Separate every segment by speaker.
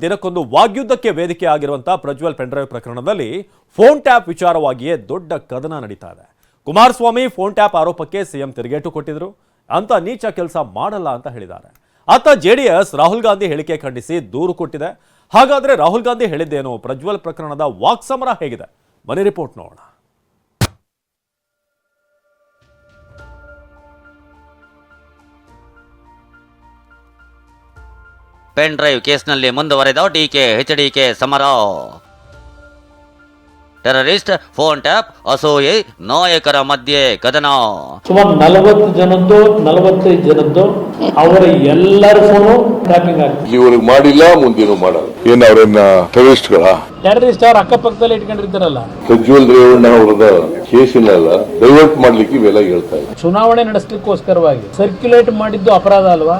Speaker 1: ದಿನಕ್ಕೊಂದು ವಾಗ್ಯುದ್ಧಕ್ಕೆ ವೇದಿಕೆ ಆಗಿರುವಂತಹ ಪ್ರಜ್ವಲ್ ಪೆಂಡ್ರೈವ್ ಪ್ರಕರಣದಲ್ಲಿ ಫೋನ್ ಟ್ಯಾಪ್ ವಿಚಾರವಾಗಿಯೇ ದೊಡ್ಡ ಕದನ ನಡೀತಾ ಇದೆ. ಕುಮಾರಸ್ವಾಮಿ ಫೋನ್ ಟ್ಯಾಪ್ ಆರೋಪಕ್ಕೆ ಸಿಎಂ ತಿರುಗೇಟು ಕೊಟ್ಟಿದ್ರು. ಅಂತ ನೀಚ ಕೆಲಸ ಮಾಡಲ್ಲ ಅಂತ ಹೇಳಿದ್ದಾರೆ. ಆತ ಜೆಡಿಎಸ್ ರಾಹುಲ್ ಗಾಂಧಿ ಹೇಳಿಕೆ ಖಂಡಿಸಿ ದೂರು ಕೊಟ್ಟಿದೆ. ಹಾಗಾದ್ರೆ ರಾಹುಲ್ ಗಾಂಧಿ ಹೇಳಿದ್ದೇನು? ಪ್ರಜ್ವಲ್ ಪ್ರಕರಣದ ವಾಕ್ಸಮರ ಹೇಗಿದೆ? ಮನೆ ರಿಪೋರ್ಟ್ ನೋಡೋಣ.
Speaker 2: ಪೆನ್ ಡ್ರೈವ್ ಕೇಸ್ನಲ್ಲಿ ಮುಂದುವರೆದ ಡಿಕೆ ಎಚ್ಡಿಕೆ ಸಮರ ಟೆರರಿಸ್ಟ್ ಫೋನ್ ಟ್ಯಾಪ್ ಅಸೂಯೆ ನಾಯಕರ ಮಧ್ಯೆ ಕದನ
Speaker 3: ಸುಮಾರು ನಲವತ್ತು ಜನದ್ದು ನಲವತ್ತೈದು ಜನದ್ದು ಅವರ ಎಲ್ಲರ ಫೋನು ಟ್ಯಾಪಿಂಗ್ ಆಗ್ತದೆ.
Speaker 4: ಇವ್ರಿಗೆ ಮಾಡಿಲ್ಲ ಮುಂದೇನು ಮಾಡಲ್ಲ. ಏನ್ ಅವ್ರೇನ ಟೆರರಿಸ್ಟ್ಗಳ?
Speaker 3: ಟೆರರಿಸ್ಟ್ ಅವ್ರ ಅಕ್ಕಪಕ್ಕದಲ್ಲಿ ಇಟ್ಕೊಂಡಿರ್ತಾರಲ್ಲ.
Speaker 4: ಪ್ರಜ್ವಲ್ ರೇವಣ್ಣ ಅವರದ ಕೇಸಿನಲ್ಲ ಡೈವರ್ಟ್ ಮಾಡ್ಲಿಕ್ಕೆ ಇವೆಲ್ಲ ಹೇಳ್ತಾ ಇದ್ದಾರೆ.
Speaker 3: ಚುನಾವಣೆ ನಡೆಸಲಿಕ್ಕೋಸ್ಕರವಾಗಿ ಸರ್ಕ್ಯುಲೇಟ್ ಮಾಡಿದ್ದು ಅಪರಾಧ ಅಲ್ವಾ?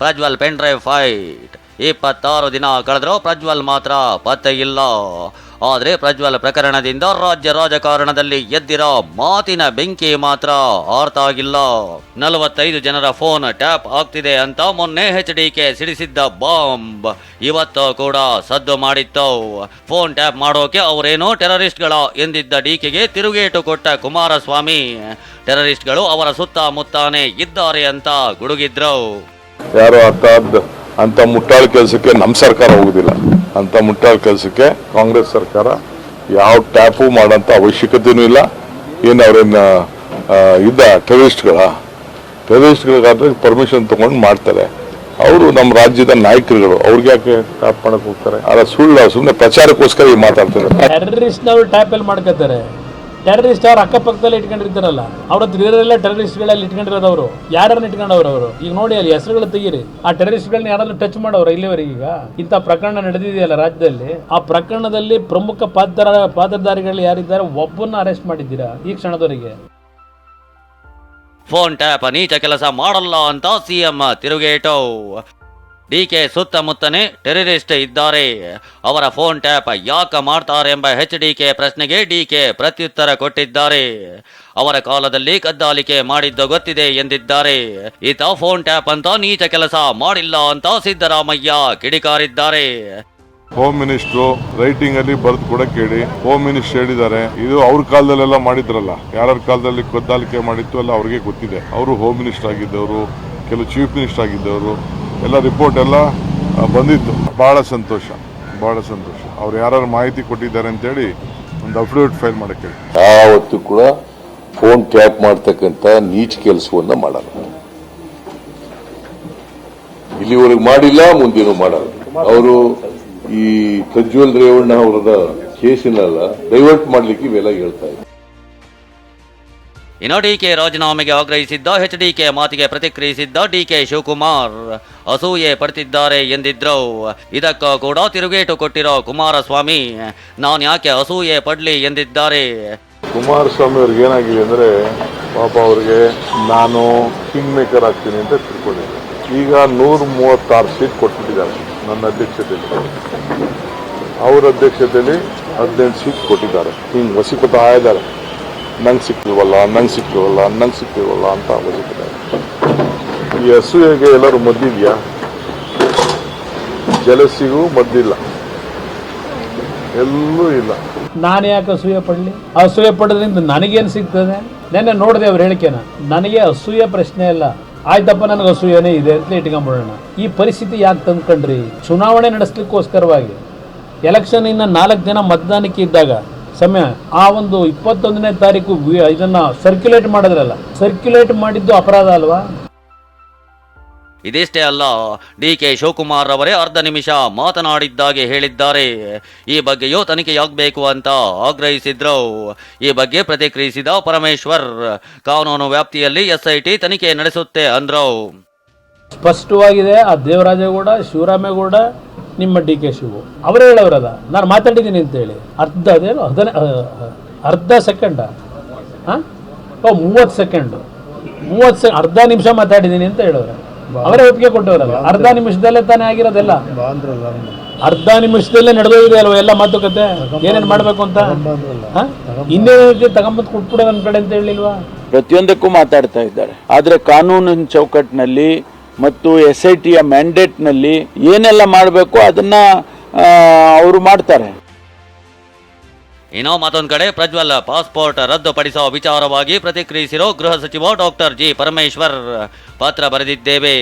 Speaker 2: Prajwal pen drive fight. ಇಪ್ಪತ್ತಾರು ದಿನ ಕಳೆದರೂ ಪ್ರಜ್ವಲ್ ಮಾತ್ರ ಪತ್ತೆ ಇಲ್ಲ ಆದರೆ ಪ್ರಜ್ವಲ್ ಪ್ರಕರಣದಿಂದ ರಾಜ್ಯ ರಾಜಕಾರಣದಲ್ಲಿ ಎದ್ದಿರೋ ಮಾತಿನ ಬೆಂಕಿ ಮಾತ್ರ ಆರ್ತ ಆಗಿಲ್ಲ ನಲವತ್ತೈದು ಜನರ ಫೋನ್ ಟ್ಯಾಪ್ ಆಗ್ತಿದೆ ಅಂತ ಮೊನ್ನೆ ಎಚ್ ಡಿಕೆ ಸಿಡಿಸಿದ್ದ ಬಾಂಬ್. ಇವತ್ತು ಕೂಡ ಸದ್ದು ಮಾಡಿತ್ತು. ಫೋನ್ ಟ್ಯಾಪ್ ಮಾಡೋಕೆ ಅವರೇನೋ ಟೆರರಿಸ್ಟ್ಗಳ ಎಂದಿದ್ದ ಡಿಕೆಗೆ ತಿರುಗೇಟು ಕೊಟ್ಟ ಕುಮಾರಸ್ವಾಮಿ. ಟೆರರಿಸ್ಟ್ಗಳು ಅವರ ಸುತ್ತಮುತ್ತಾನೆ ಇದ್ದಾರೆ ಅಂತ ಗುಡುಗಿದ್ರು.
Speaker 4: ಯಾರೋ ಅಂತ ಅಂತ ಮುಟ್ಟಾಳ ಕೆಲಸಕ್ಕೆ ನಮ್ಮ ಸರ್ಕಾರ ಹೋಗುದಿಲ್ಲ. ಅಂತ ಮುಟ್ಟಾಳ ಕೆಲಸಕ್ಕೆ ಕಾಂಗ್ರೆಸ್ ಸರ್ಕಾರ ಯಾವ ಟ್ಯಾಪು ಮಾಡೋಂಥ ಅವಶ್ಯಕತೆಯೂ ಇಲ್ಲ. ಏನು ಅವ್ರೇನ ಇದ್ದ ಟೆರರಿಸ್ಟ್ಗಳ? ಟೆರರಿಸ್ಟ್ಗಳಿಗಾದ್ರೆ ಪರ್ಮಿಷನ್ ತಗೊಂಡು ಮಾಡ್ತಾರೆ. ಅವರು ನಮ್ಮ ರಾಜ್ಯದ ನಾಯಕರುಗಳು. ಅವ್ರಿಗೆ ಯಾಕೆ ಟ್ಯಾಪ್ ಮಾಡಕ್ ಹೋಗ್ತಾರೆ? ಅಲ್ಲ ಸುಳ್ಳು ಸುಮ್ಮನೆ ಪ್ರಚಾರಕ್ಕೋಸ್ಕರ ಮಾತಾಡ್ತಾರೆ
Speaker 3: ಟೆರರಿಸ್ಟ್ನವ್ರು ಟ್ಯಾಪ್ ಎಲ್ಲಿ ಮಾಡ್ಕೋತಾರೆ ಟೆರರಿಸ್ಟ್ ಅವ್ರ ಅಕ್ಕಪಕ್ಕದಲ್ಲಿ ಇಟ್ಕೊಂಡಿರ್ತಾರಲ್ಲ ಅವ್ರ ಹತ್ರ ಟೆರರಿಸ್ಟ್ಗಳಲ್ಲಿ ಟೆರರಿಸ್ಟ್ಗಳಲ್ಲಿ ಇಟ್ಕೊಂಡಿರೋದವರು. ಯಾರನ್ನ ಇಟ್ಕೊಂಡವ್ರು ಅವರು? ಈಗ ನೋಡಿ ಅಲ್ಲಿ ಹೆಸರುಗಳು ತೆಗೀರಿ. ಆ ಟೆರರಿಸ್ಟ್ಗಳನ್ನ ಯಾರಾದ್ರೂ ಟಚ್ ಮಾಡೋರು ಇಲ್ಲಿವರೆಗೆ ಈಗ? ಇಂಥ ಪ್ರಕರಣ ನಡೆದಿದೆಯಲ್ಲ ರಾಜ್ಯದಲ್ಲಿ. ಆ ಪ್ರಕರಣದಲ್ಲಿ ಪ್ರಮುಖ ಪಾತ್ರ ಪಾತ್ರಧಾರಿಗಳು ಯಾರಿದ್ದಾರೆ? ಒಬ್ಬನ್ನ ಅರೆಸ್ಟ್ ಮಾಡಿದ್ದೀರಾ ಈ ಕ್ಷಣದವರೆಗೆ?
Speaker 2: ಫೋನ್ ಟ್ಯಾಪ್ ನೀಚ ಕೆಲಸ ಮಾಡಲ್ಲ ಅಂತ ಸಿಎಂ ತಿರುಗೇಟು. ಡಿಕೆ ಸುತ್ತಮುತ್ತನೇ ಟೆರರಿಸ್ಟ್ ಇದ್ದಾರೆ. ಅವರ ಫೋನ್ ಟ್ಯಾಪ್ ಯಾಕ ಮಾಡ್ತಾರೆ ಎಂಬ ಎಚ್ ಡಿಕೆ ಪ್ರಶ್ನೆಗೆ ಡಿಕೆ ಪ್ರತ್ಯುತ್ತರ ಕೊಟ್ಟಿದ್ದಾರೆ. ಅವರ ಕಾಲದಲ್ಲಿ ಕದ್ದಾಲಿಕೆ ಮಾಡಿದ್ದು ಗೊತ್ತಿದೆ ಎಂದಿದ್ದಾರೆ. ಈತ ಫೋನ್ ಟ್ಯಾಪ್ ಅಂತ ನೀಚ ಕೆಲಸ ಮಾಡಿಲ್ಲ ಅಂತ ಸಿದ್ದರಾಮಯ್ಯ ಕಿಡಿಕಾರಿದ್ದಾರೆ.
Speaker 5: ಹೋಮ್ ಮಿನಿಸ್ಟ್ರು ರೈಟಿಂಗ್ ಅಲ್ಲಿ ಬರೆದು ಕೂಡ ಕೇಳಿ. ಹೋಮ್ ಮಿನಿಸ್ಟರ್ ಹೇಳಿದ್ದಾರೆ, ಇದು ಅವ್ರ ಕಾಲದಲ್ಲೆಲ್ಲ ಮಾಡಿದ್ರಲ್ಲ, ಯಾರ್ಯಾರ ಕಾಲದಲ್ಲಿ ಕದ್ದಾಲಿಕೆ ಮಾಡಿತ್ತು ಅಲ್ಲ ಅವ್ರಿಗೆ ಗೊತ್ತಿದೆ. ಅವರು ಹೋಮ್ ಮಿನಿಸ್ಟರ್ ಆಗಿದ್ದವರು, ಕೆಲವು ಚೀಫ್ ಮಿನಿಸ್ಟರ್ ಆಗಿದ್ದವರು ಎಲ್ಲ ರಿಪೋರ್ಟ್ ಎಲ್ಲ ಬಂದಿತ್ತು. ಬಹಳ ಸಂತೋಷ ಬಹಳ ಸಂತೋಷ. ಅವ್ರು ಯಾರು ಮಾಹಿತಿ ಕೊಟ್ಟಿದ್ದಾರೆ ಅಂತೇಳಿ ಒಂದು ಅಫಿಡವಿಟ್ ಫೈಲ್ ಮಾಡಕ್ಕೆ
Speaker 4: ಯಾವತ್ತೂ ಕೂಡ ಫೋನ್ ಟ್ಯಾಪ್ ಮಾಡ್ತಕ್ಕಂಥ ನೀಚ್ ಕೆಲಸವನ್ನ ಮಾಡಲ್ಲ. ಇಲ್ಲಿವರೆಗೆ ಮಾಡಿಲ್ಲ, ಮುಂದೇನು ಮಾಡಲ್ಲ. ಅವರು ಈ ಪ್ರಜ್ವಲ್ ರೇವಣ್ಣ ಅವರದ ಕೇಸಿನಲ್ಲ ಡೈವರ್ಟ್ ಮಾಡ್ಲಿಕ್ಕೆ ಇವೆಲ್ಲ ಹೇಳ್ತಾ ಇದ್ದಾರೆ
Speaker 2: ಇನ್ನು ಡಿಕೆ ರಾಜೀನಾಮೆಗೆ ಆಗ್ರಹಿಸಿದ್ದ, ಎಚ್ ಡಿಕೆ ಮಾತಿಗೆ ಪ್ರತಿಕ್ರಿಯಿಸಿದ್ದ ಡಿಕೆ ಶಿವಕುಮಾರ್, ಅಸೂಯೆ ಪಡ್ತಿದ್ದಾರೆ ಎಂದಿದ್ರು ಇದಕ್ಕೂ ಕೂಡ ತಿರುಗೇಟು ಕೊಟ್ಟಿರೋ ಕುಮಾರಸ್ವಾಮಿ, ನಾನು ಯಾಕೆ ಅಸೂಯೆ ಪಡ್ಲಿ ಎಂದಿದ್ದಾರೆ?
Speaker 5: ಕುಮಾರಸ್ವಾಮಿ ಅವ್ರಿಗೆ ಏನಾಗಿದೆ ಅಂದ್ರೆ, ಪಾಪ ಅವ್ರಿಗೆ ನಾನು ಕಿಂಗ್ ಮೇಕರ್ ಆಗ್ತೀನಿ ಅಂತ ತಿಳ್ಕೊಂಡಿದ್ದೆ. ಈಗ ನೂರ ಮೂವತ್ತಾರು ಸೀಟ್ ಕೊಟ್ಬಿಟ್ಟಿದ್ದಾರೆ ನನ್ನ ಅಧ್ಯಕ್ಷತೆಯಲ್ಲಿ. ಅವ್ರ ಅಧ್ಯಕ್ಷತೆಯಲ್ಲಿ ಹದಿನೆಂಟು ಸೀಟ್ ಕೊಟ್ಟಿದ್ದಾರೆ. ಹಿಂಗೆ ವಸಿಪತ ಇದ್ದಾರೆ ನಂಗೆ ಸಿಕ್ಕಿಲ್ವಲ್ಲ ನಂಗೆ ಸಿಕ್ಕಿಲ್ವಲ್ಲ ನಂಗೆ ಸಿಕ್ಕಿಲ್ವಲ್ಲ ಅಂತ ವಸಿಕೊತಾರೆ ಈ ಅಸೂಯೆಗೆ ಎಲ್ಲರೂ ಮದ್ದಿದೆಯಾ? ಜಲಸಿಗೂ ಮದ್ದಿಲ್ಲ. ಎಲ್ಲೂ ಇಲ್ಲ.
Speaker 3: ನಾನು ಯಾಕೆ ಅಸೂಯೆ ಪಡಲಿ? ಅಸೂಯೆ ಪಡೋದ್ರಿಂದ ನನಗೇನು ಸಿಗ್ತದೆ? ನೆನ್ನೆ ನೋಡಿದೆ ಅವ್ರು ಹೇಳಿಕೆನ. ನನಗೆ ಅಸೂಯೆ ಪ್ರಶ್ನೆ ಇಲ್ಲ. ಆಯ್ತಪ್ಪ, ನನಗೆ ಅಸೂಯನೇ ಇದೆ ಅಂತ ಇಟ್ಕೊಂಡ್ಬಿಡೋಣ ಈ ಪರಿಸ್ಥಿತಿ ಯಾಕೆ ತಂದ್ಕೊಂಡ್ರಿ? ಚುನಾವಣೆ ನಡೆಸ್ಲಿಕ್ಕೋಸ್ಕರವಾಗಿ. ಎಲೆಕ್ಷನ್ ಇನ್ನು ನಾಲ್ಕು ದಿನ ಮತದಾನಕ್ಕೆ ಇದ್ದಾಗ ಸಮಯ. ಆ ಒಂದು ಇಪ್ಪತ್ತೊಂದನೇ ತಾರೀಕು ಇದನ್ನ ಸರ್ಕ್ಯುಲೇಟ್ ಮಾಡಿದ್ರಲ್ಲ. ಸರ್ಕ್ಯುಲೇಟ್ ಮಾಡಿದ್ದು ಅಪರಾಧ ಅಲ್ವಾ?
Speaker 2: ಇದಿಷ್ಟೇ ಅಲ್ಲ ಡಿ ಕೆ ಶಿವಕುಮಾರ್ ಅವರೇ ಅರ್ಧ ನಿಮಿಷ ಮಾತನಾಡಿದ್ದಾಗೆ ಹೇಳಿದ್ದಾರೆ. ಈ ಬಗ್ಗೆಯೂ ತನಿಖೆಯಾಗಬೇಕು ಅಂತ ಆಗ್ರಹಿಸಿದ್ರು. ಈ ಬಗ್ಗೆ ಪ್ರತಿಕ್ರಿಯಿಸಿದ ಪರಮೇಶ್ವರ್ ಕಾನೂನು ವ್ಯಾಪ್ತಿಯಲ್ಲಿ ಎಸ್ಐಟಿ ತನಿಖೆ ನಡೆಸುತ್ತೆ ಅಂದ್ರು.
Speaker 3: ಸ್ಪಷ್ಟವಾಗಿದೆ ಆ ದೇವರಾಜೇಗೌಡ ಶಿವರಾಮೇಗೌಡ ನಿಮ್ಮ ಡಿ ಕೆ ಶಿವು. ಅವರೇ ಹೇಳೋರಲ್ಲ. ನಾನು ಮಾತಾಡಿದ್ದೀನಿ ಅಂತೇಳಿ. ಅರ್ಧ ಅದೇನು ಹದಿನ ಅರ್ಧ ಸೆಕೆಂಡ. ಹಾಂ ಓ ಮೂವತ್ತು ಸೆಕೆಂಡು. ಮೂವತ್ತು ಸೆ ಅರ್ಧ ನಿಮಿಷ ಮಾತಾಡಿದ್ದೀನಿ ಅಂತ ಹೇಳೋರು. ಅವರೇ ಒಪ್ಪಿಗೆ ಕೊಟ್ಟವರಲ್ಲ. ಅರ್ಧ ನಿಮಿಷದಲ್ಲೇ ತಾನೇ ಆಗಿರೋದೆಲ್ಲ? ಅರ್ಧ ನಿಮಿಷದಲ್ಲೇ ನಡೆದೋಗಿದೆ ಅಲ್ವಾ ಎಲ್ಲ ಮಾತುಕತೆ? ಏನೇನು ಮಾಡಬೇಕು ಅಂತ? ಇನ್ನೇನಕ್ಕೆ ಇನ್ನೇನು ತಗೊಂಬಂದು ಕೊಟ್ಬಿಡೋ ನನ್ನ ಕಡೆ ಅಂತ ಹೇಳಿಲ್ವಾ?
Speaker 6: ಪ್ರತಿಯೊಂದಕ್ಕೂ ಮಾತಾಡ್ತಾ ಇದ್ದಾರೆ. ಆದರೆ ಕಾನೂನಿನ ಚೌಕಟ್ಟಿನಲ್ಲಿ ಮತ್ತು ಎಸ್ ಐ ಟಿಯ ಮ್ಯಾಂಡೇಟ್ನಲ್ಲಿ ಏನೆಲ್ಲ ಮಾಡಬೇಕು ಅದನ್ನು ಅವರು ಮಾಡ್ತಾರೆ.
Speaker 2: ಇನ್ನು ಮತ್ತೊಂದು ಕಡೆ ಪ್ರಜ್ವಲ್ ಪಾಸ್ಪೋರ್ಟ್ ರದ್ದುಪಡಿಸುವ ವಿಚಾರವಾಗಿ ಪ್ರತಿಕ್ರಿಯಿಸಿರೋ ಗೃಹ ಸಚಿವ ಡಾಕ್ಟರ್ ಜಿ ಪರಮೇಶ್ವರ್ ಪತ್ರ ಬರೆದಿದ್ದೇವೆ.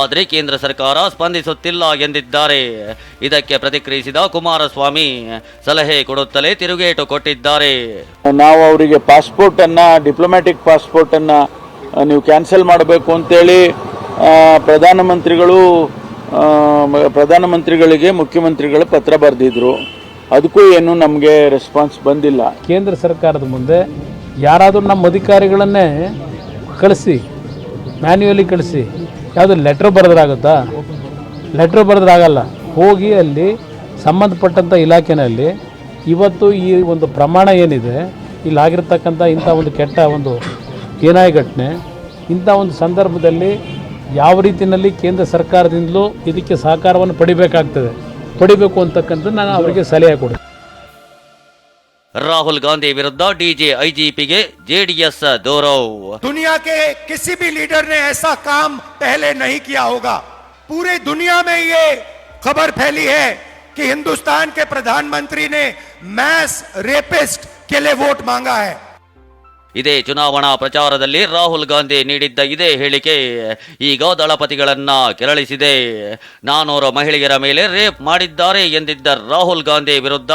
Speaker 2: ಆದರೆ ಕೇಂದ್ರ ಸರ್ಕಾರ ಸ್ಪಂದಿಸುತ್ತಿಲ್ಲ ಎಂದಿದ್ದಾರೆ. ಇದಕ್ಕೆ ಪ್ರತಿಕ್ರಿಯಿಸಿದ ಕುಮಾರಸ್ವಾಮಿ ಸಲಹೆ ಕೊಡುತ್ತಲೇ ತಿರುಗೇಟು ಕೊಟ್ಟಿದ್ದಾರೆ.
Speaker 6: ನಾವು ಅವರಿಗೆ ಪಾಸ್ಪೋರ್ಟನ್ನು ಡಿಪ್ಲೊಮ್ಯಾಟಿಕ್ ಪಾಸ್ಪೋರ್ಟನ್ನು ನೀವು ಕ್ಯಾನ್ಸಲ್ ಮಾಡಬೇಕು ಅಂತೇಳಿ ಪ್ರಧಾನಮಂತ್ರಿಗಳು ಪ್ರಧಾನಮಂತ್ರಿಗಳಿಗೆ ಮುಖ್ಯಮಂತ್ರಿಗಳು ಪತ್ರ ಬರೆದಿದ್ರು. ಅದಕ್ಕೂ ಏನು ನಮಗೆ ರೆಸ್ಪಾನ್ಸ್ ಬಂದಿಲ್ಲ.
Speaker 3: ಕೇಂದ್ರ ಸರ್ಕಾರದ ಮುಂದೆ ಯಾರಾದರೂ ನಮ್ಮ ಅಧಿಕಾರಿಗಳನ್ನೇ ಕಳಿಸಿ ಮ್ಯಾನ್ಯುವಲಿ ಕಳಿಸಿ, ಯಾವುದು ಲೆಟ್ರ್ ಬರೆದ್ರಾಗುತ್ತಾ? ಲೆಟ್ರ್ ಬರೆದ್ರಾಗಲ್ಲ. ಹೋಗಿ ಅಲ್ಲಿ ಸಂಬಂಧಪಟ್ಟಂಥ ಇಲಾಖೆಯಲ್ಲಿ ಇವತ್ತು ಈ ಒಂದು ಪ್ರಮಾಣ ಏನಿದೆ, ಇಲ್ಲಿ ಆಗಿರ್ತಕ್ಕಂಥ ಇಂಥ ಒಂದು ಕೆಟ್ಟ ಒಂದು ಏನಾಯ ಘಟನೆ, ಇಂಥ ಒಂದು ಸಂದರ್ಭದಲ್ಲಿ ಯಾವ ರೀತಿಯಲ್ಲಿ ಕೇಂದ್ರ ಸರ್ಕಾರದಿಂದಲೂ ಇದಕ್ಕೆ ಸಹಕಾರವನ್ನು ಪಡಿಬೇಕಾಗ್ತದೆ ಪಡಿಬೇಕು ಅಂತಕ್ಕಂಥದ್ದು ನಾನು ಅವರಿಗೆ ಸಲಹೆ ಕೊಡ್ತೀನಿ
Speaker 2: ರಾಹುಲ್ ಗಾಂಧಿ ವಿರುದ್ಧ ಡಿಜೆ ಐಜಿಪಿಗೆ ಜೆಡಿಎಸ್ ದೂರವ್
Speaker 7: दुनिया के किसी भी लीडर ने ऐसा काम पहले नहीं किया होगा पूरे दुनिया में ये खबर फैली है कि हिंदुस्तान के प्रधानमंत्री ने मैस रेपिस्ट के लिए वोट मांगा है
Speaker 2: ಇದೇ ಚುನಾವಣಾ ಪ್ರಚಾರದಲ್ಲಿ ರಾಹುಲ್ ಗಾಂಧಿ ನೀಡಿದ್ದ ಇದೇ ಹೇಳಿಕೆ ಈಗ ದಳಪತಿಗಳನ್ನ ಕೆರಳಿಸಿದೆ. ನಾನೂರು ಮಹಿಳೆಯರ ಮೇಲೆ ರೇಪ್ ಮಾಡಿದ್ದಾರೆ ಎಂದಿದ್ದ ರಾಹುಲ್ ಗಾಂಧಿ ವಿರುದ್ಧ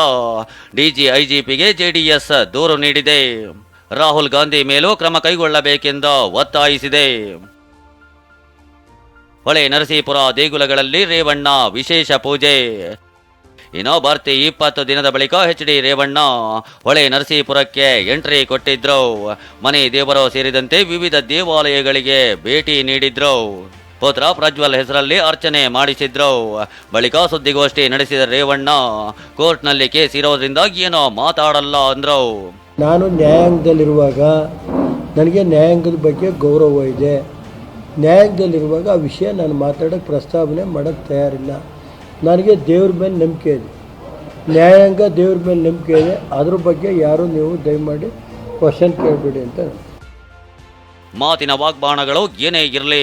Speaker 2: ಡಿಜಿ, ಐಜಿಪಿಗೆ ಜೆಡಿಎಸ್ ದೂರು ನೀಡಿದೆ. ರಾಹುಲ್ ಗಾಂಧಿ ಮೇಲೂ ಕ್ರಮ ಕೈಗೊಳ್ಳಬೇಕೆಂದು ಒತ್ತಾಯಿಸಿದೆ. ಹೊಳೆ ನರಸೀಪುರ ದೇಗುಲಗಳಲ್ಲಿ ರೇವಣ್ಣ ವಿಶೇಷ ಪೂಜೆ. ಇನ್ನು ಭಾರತಿ ಇಪ್ಪತ್ತು ದಿನದ ಬಳಿಕ ಎಚ್ ಡಿ ರೇವಣ್ಣ ಹೊಳೆ ನರಸೀಪುರಕ್ಕೆ ಎಂಟ್ರಿ ಕೊಟ್ಟಿದ್ರು. ಮನೆ ದೇವರು ಸೇರಿದಂತೆ ವಿವಿಧ ದೇವಾಲಯಗಳಿಗೆ ಭೇಟಿ ನೀಡಿದ್ರು. ಪುತ್ರ ಪ್ರಜ್ವಲ್ ಹೆಸರಲ್ಲಿ ಅರ್ಚನೆ ಮಾಡಿಸಿದ್ರು. ಬಳಿಕ ಸುದ್ದಿಗೋಷ್ಠಿ ನಡೆಸಿದ ರೇವಣ್ಣ, ಕೋರ್ಟ್ನಲ್ಲಿ ಕೇಸ್ ಇರೋದ್ರಿಂದ ಏನೋ ಮಾತಾಡಲ್ಲ ಅಂದ್ರು.
Speaker 8: ನಾನು ನ್ಯಾಯಾಂಗದಲ್ಲಿರುವಾಗ ನನಗೆ ನ್ಯಾಯಾಂಗದ ಬಗ್ಗೆ ಗೌರವ ಇದೆ. ನ್ಯಾಯಾಂಗದಲ್ಲಿರುವಾಗ ಆ ವಿಷಯ ನಾನು ಮಾತಾಡೋಕ್ಕೆ ಪ್ರಸ್ತಾವನೆ ಮಾಡೋಕ್ಕೆ ತಯಾರಿಲ್ಲ. ನನಗೆ ದೇವ್ರ ಮೇಲೆ ನಂಬಿಕೆ ಇದೆ. ನ್ಯಾಯಾಂಗ ದೇವ್ರ ಮೇಲೆ ನಂಬಿಕೆ ಇದೆ. ಅದ್ರ ಬಗ್ಗೆ ಯಾರೂ ನೀವು ದಯಮಾಡಿ ಕ್ವಶನ್ ಕೇಳಬೇಡಿ ಅಂತ
Speaker 2: ಮಾತಿನ ವಾಗ್ಬಾಣಗಳು ಏನೇ ಇರಲಿ,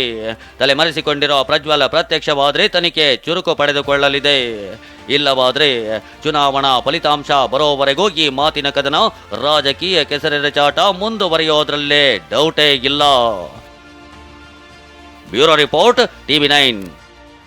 Speaker 2: ತಲೆಮರೆಸಿಕೊಂಡಿರೋ ಪ್ರಜ್ವಲ ಪ್ರತ್ಯಕ್ಷವಾದರೆ ತನಿಖೆ ಚುರುಕು ಪಡೆದುಕೊಳ್ಳಲಿದೆ. ಇಲ್ಲವಾದರೆ ಚುನಾವಣಾ ಫಲಿತಾಂಶ ಬರೋವರೆಗೂ ಈ ಮಾತಿನ ಕದನ ರಾಜಕೀಯ ಕೆಸರೆರಚಾಟ ಮುಂದುವರಿಯೋದ್ರಲ್ಲೇ ಡೌಟೇ ಇಲ್ಲ. Bureau report, TV nine.